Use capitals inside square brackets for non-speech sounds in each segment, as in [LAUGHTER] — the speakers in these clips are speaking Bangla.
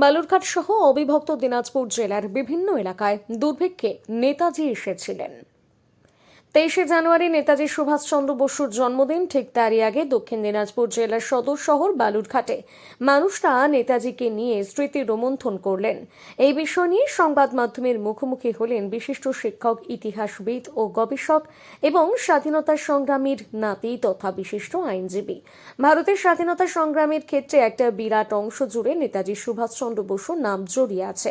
বালুরঘাট সহ অবিভক্ত দিনাজপুর জেলার বিভিন্ন এলাকায় দুর্ভিক্ষে নেতাজি এসেছিলেন। তেইশে জানুয়ারি নেতাজি সুভাষচন্দ্র বসুর জন্মদিন, ঠিক তারই আগে দক্ষিণ দিনাজপুর জেলার সদর শহর বালুরঘাটে। মানুষরা নেতাজিকে নিয়ে স্মৃতি রোমন্থন করলেন। এই বিষয় নিয়ে সংবাদ মাধ্যমের মুখোমুখি হলেন বিশিষ্ট শিক্ষক, ইতিহাসবিদ ও গবেষক এবং স্বাধীনতা সংগ্রামীর নাতি তথা বিশিষ্ট আইনজীবী। ভারতের স্বাধীনতা সংগ্রামের ক্ষেত্রে একটা বিরাট অংশ জুড়ে নেতাজি সুভাষচন্দ্র বসুর নাম জড়িয়ে আছে।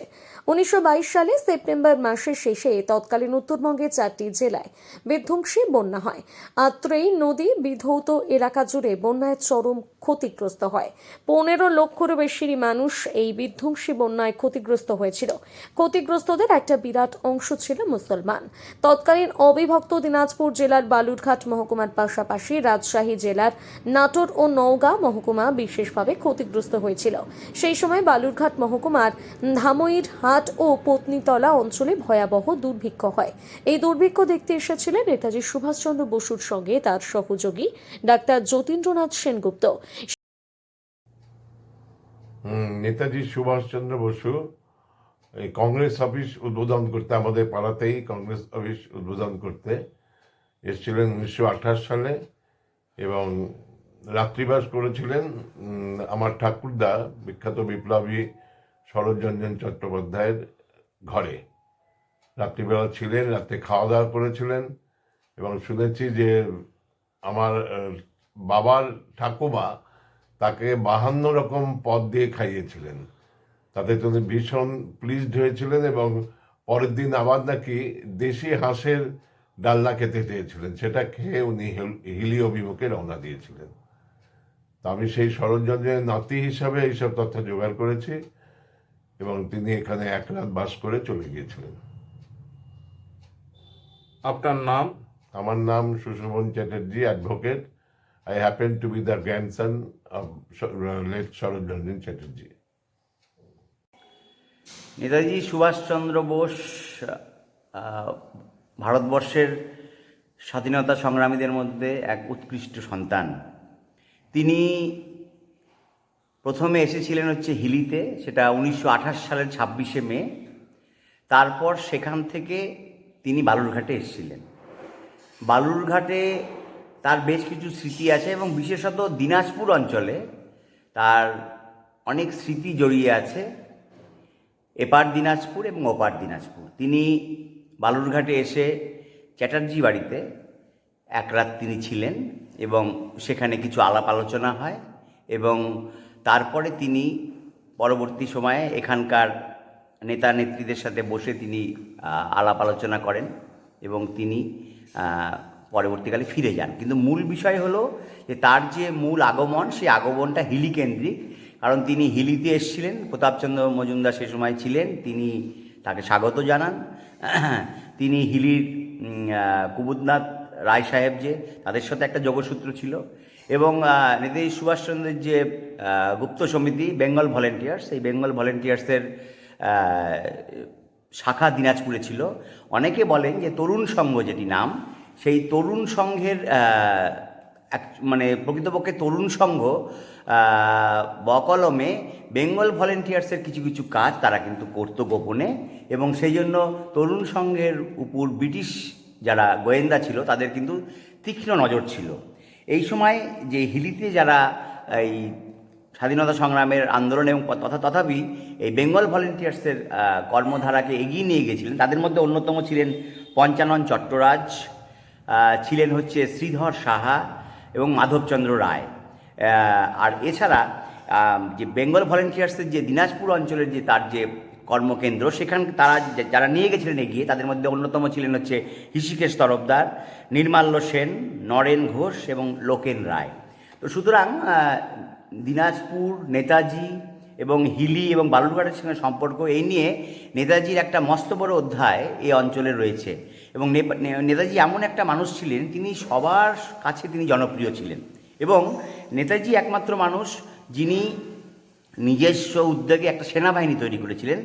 উনিশশো বাইশ সালে সেপ্টেম্বর মাসের শেষে তৎকালীন উত্তরবঙ্গের চারটি জেলায় বিধ্বংসী বন্যা হয়। আত্রেই নদী বিধৌত এলাকা জুড়ে বন্যায় চরম ক্ষতিগ্রস্ত হয়। পনেরো লক্ষেরও বেশি মানুষ এই বিধ্বংসী বন্যায় ক্ষতিগ্রস্ত হয়েছিল। ক্ষতিগ্রস্তদের একটা বিরাট অংশ ছিল মুসলমান। তৎকালীন অবিভক্ত দিনাজপুর জেলার বালুরঘাট মহকুমার পাশাপাশি রাজশাহী জেলার নাটোর ও নওগাঁ মহকুমা বিশেষভাবে ক্ষতিগ্রস্ত হয়েছিল। সেই সময় বালুরঘাট মহকুমার ধামইর হাট ও পত্নীতলা অঞ্চলে ভয়াবহ দুর্ভিক্ষ হয়। এই দুর্ভিক্ষ দেখতে এসেছিলেন নেতাজি সুভাষচন্দ্র বসুর সঙ্গে তার সহযোগী ডাক্তার যতীন্দ্রনাথ সেনগুপ্ত। নেতাজি সুভাষচন্দ্র বসু, এই কংগ্রেস অফিস উদ্বোধন করতে, আমাদের পাড়াতেই কংগ্রেস অফিস উদ্বোধন করতে এসেছিলেন উনিশশো আঠাশ সালে এবং রাত্রিবাস করেছিলেন আমার ঠাকুরদা, বিখ্যাত বিপ্লবী শরৎরঞ্জন চট্টোপাধ্যায়ের ঘরে। রাত্রিবেলা ছিলেন, রাতে খাওয়া দাওয়া করেছিলেন এবং শুনেছি যে আমার বাবার ঠাকুমা তাকে বাহান্ন রকম পদ দিয়ে খাইয়েছিলেন। তাতে তিনি ভীষণ প্লিজড হয়েছিলেন এবং পরের দিন আবার নাকি দেশি হাঁসের ডালনা খেতে চেয়েছিলেন। সেটা খেয়ে উনি হিল- অভিমুখে রওনা দিয়েছিলেন। তা আমি সেই শরৎচন্দ্রের নাতি হিসাবে এইসব তথ্য জোগাড় করেছি এবং তিনি এখানে এক রাত বাস করে চলে গিয়েছিলেন। আপনার নাম? আমার নাম Sushobhan Chatterjee advocate I happen to be the grandson of late Saratranjan Chatterjee. Netaji Subhashchandra Bose ভারতবর্ষের স্বাধীনতা সংগ্রামীদের মধ্যে এক উৎকৃষ্ট সন্তান। তিনি প্রথমে এসেছিলেন হচ্ছে হিলিতে, সেটা উনিশশো আঠাশ সালের ছাব্বিশে মে। তারপর সেখান থেকে তিনি বালুরঘাটে এসেছিলেন। বালুরঘাটে তার বেশ কিছু স্মৃতি আছে এবং বিশেষত দিনাজপুর অঞ্চলে তার অনেক স্মৃতি জড়িয়ে আছে। এপার দিনাজপুর এবং ওপার দিনাজপুর। তিনি বালুরঘাটে এসে চ্যাটার্জি বাড়িতে এক রাত তিনি ছিলেন এবং সেখানে কিছু আলাপ আলোচনা হয় এবং তারপরে তিনি পরবর্তী সময়ে এখানকার নেতা নেত্রীদের সাথে বসে তিনি আলাপ আলোচনা করেন। এবং তিনি পরবর্তীকালে ফিরে যান। কিন্তু মূল বিষয় হলো যে তার যে মূল আগমন, সেই আগমনটা হিলি কেন্দ্রিক। কারণ তিনি হিলিতে এসেছিলেন, প্রতাপচন্দ্র মজুমদার সে সময় ছিলেন, তিনি তাকে স্বাগত জানান। [CLEARS THROAT] তিনি হিলির কুবুদনাথ রায় সাহেব যে, তাদের সাথে একটা যোগসূত্র ছিল। এবং নেতাজি সুভাষচন্দ্রের যে গুপ্ত সমিতি, বেঙ্গল ভলেন্টিয়ার্স, এই বেঙ্গল ভলেন্টিয়ার্সের শাখা দিনাজপুরে ছিল। অনেকে বলেন যে তরুণ সংঘ যেটি নাম, সেই তরুণ সংঘের এক মানে প্রকৃতপক্ষে তরুণ সংঘ বকলমে বেঙ্গল ভলেন্টিয়ার্সের কিছু কিছু কাজ তারা কিন্তু করতো গোপনে এবং সেই জন্য তরুণ সংঘের উপর ব্রিটিশ যারা গোয়েন্দা ছিল তাদের কিন্তু তীক্ষ্ণ নজর ছিল। এই সময় যে হিলিতে যারা এই স্বাধীনতা সংগ্রামের আন্দোলন এবং তথা তথাপি এই বেঙ্গল ভলেন্টিয়ার্সের কর্মধারাকে এগিয়ে নিয়ে গেছিলেন তাদের মধ্যে অন্যতম ছিলেন পঞ্চানন চট্টরাজ ছিলেন হচ্ছে শ্রীধর সাহা এবং মাধবচন্দ্র রায়। আর এছাড়া যে বেঙ্গল ভলেন্টিয়ার্সের যে দিনাজপুর অঞ্চলের যে তার যে কর্মকেন্দ্র, সেখান তারা যারা নিয়ে গেছিলেন এগিয়ে, তাদের মধ্যে অন্যতম ছিলেন হচ্ছে ঋষিকেশ তরফদার, নির্মাল্য সেন, নরেন ঘোষ এবং লোকেন রায়। তো সুতরাং দিনাজপুর, নেতাজি এবং হিলি এবং বালুরঘাটের সঙ্গে সম্পর্ক, এই নিয়ে নেতাজির একটা মস্ত বড় অধ্যায় এই অঞ্চলে রয়েছে। এবং নেতাজি এমন একটা মানুষ ছিলেন, তিনি সবার কাছে তিনি জনপ্রিয় ছিলেন। এবং নেতাজি একমাত্র মানুষ যিনি নিজস্ব উদ্যোগে একটা সেনাবাহিনী তৈরি করেছিলেন।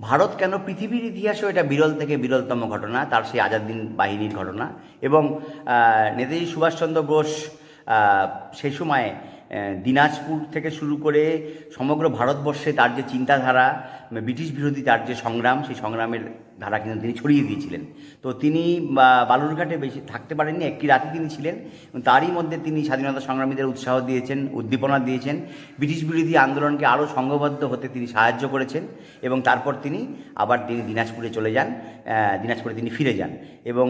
ভারত কেন পৃথিবীর ইতিহাসেও এটা বিরল থেকে বিরলতম ঘটনা, তার সেই আজাদিন বাহিনীর ঘটনা। এবং নেতাজি সুভাষচন্দ্র বোস সেই সময় দিনাজপুর থেকে শুরু করে সমগ্র ভারতবর্ষে তার যে চিন্তাধারা, ব্রিটিশ বিরোধী তার যে সংগ্রাম, সেই সংগ্রামের ধারা কিন্তু তিনি ছড়িয়ে দিয়েছিলেন। তো তিনি বালুরঘাটে বেশি থাকতে পারেননি, একটি রাতে তিনি ছিলেন। তারই মধ্যে তিনি স্বাধীনতা সংগ্রামীদের উৎসাহ দিয়েছেন, উদ্দীপনা দিয়েছেন। ব্রিটিশ বিরোধী আন্দোলনকে আরও সংঘবদ্ধ হতে তিনি সাহায্য করেছেন এবং তারপর তিনি আবার তিনি দিনাজপুরে চলে যান দিনাজপুরে তিনি ফিরে যান। এবং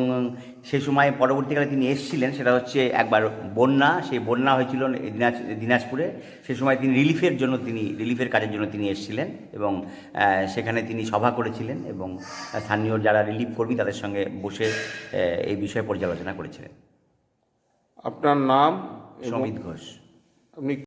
সেই সময় পরবর্তীকালে তিনি এসেছিলেন, সেটা হচ্ছে একবার বন্যা, সেই বন্যা হয়েছিল দিনাজ, দিনাজপুরে। সেই সময় তিনি রিলিফের জন্য তিনি, রিলিফের কাজের জন্য তিনি এসেছিলেন এবং সেখানে তিনি সভা করেছিলেন এবং স্থানীয় যারা রিলিফ কর্মী তাদের সঙ্গে বসে এই বিষয়ে পর্যালোচনা করেছিলেন। আপনার নাম সমিত ঘোষ। আপনি